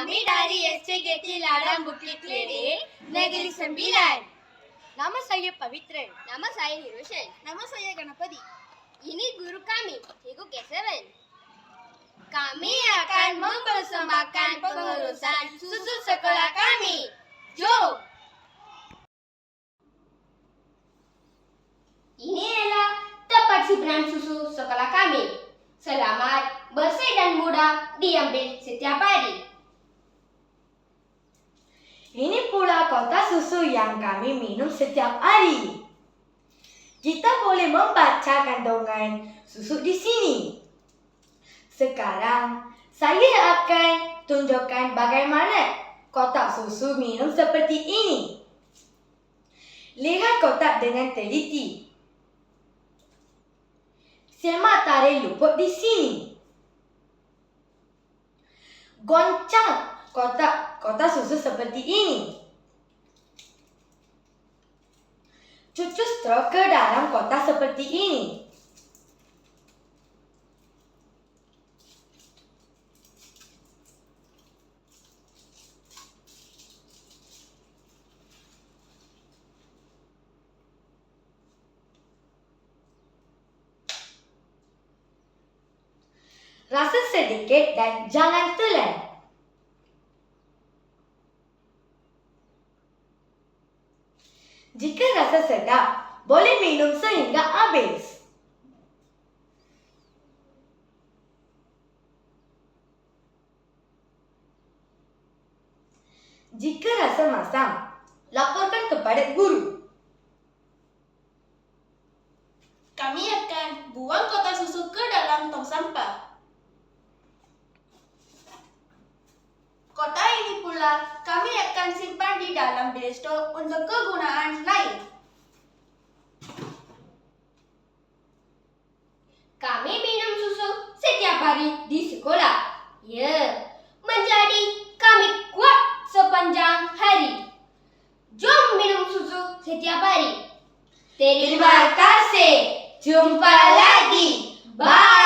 Kami dari SCGT Ladang Bukit Lere, Negeri Sembilan. Nama saya Pavitra. Nama saya Hiroshan. Nama saya Ganapati. Ini guru kami, Cikgu Kesavan. Kami akan mempersembahkan pengurusan susu sekolah kami. Jom! Ini adalah tempat simpenan susu sekolah kami. Selamat, bersih dan mudah diambil setiap hari. Ini pula kotak susu yang kami minum setiap hari. Kita boleh membaca kandungan susu di sini. Sekarang, saya akan tunjukkan bagaimana kotak susu minum seperti ini. Lihat kotak dengan teliti. Semak tarik luput di sini. Goncang kotak kotak susu seperti ini. Cucuk straw ke dalam kotak seperti ini. Rasa sedikit dan jangan telan. Jika rasa sedap, boleh minum sehingga habis. Jika rasa masam, laporkan kepada guru. Kami akan buang kotak susu ke dalam tong sampah. Kotak ini pula akan simpan di dalam bilik untuk kegunaan lain. Kami minum susu setiap hari di sekolah. Ya, menjadi kami kuat sepanjang hari. Jom minum susu setiap hari. Terima kasih. Jumpa lagi. Bye.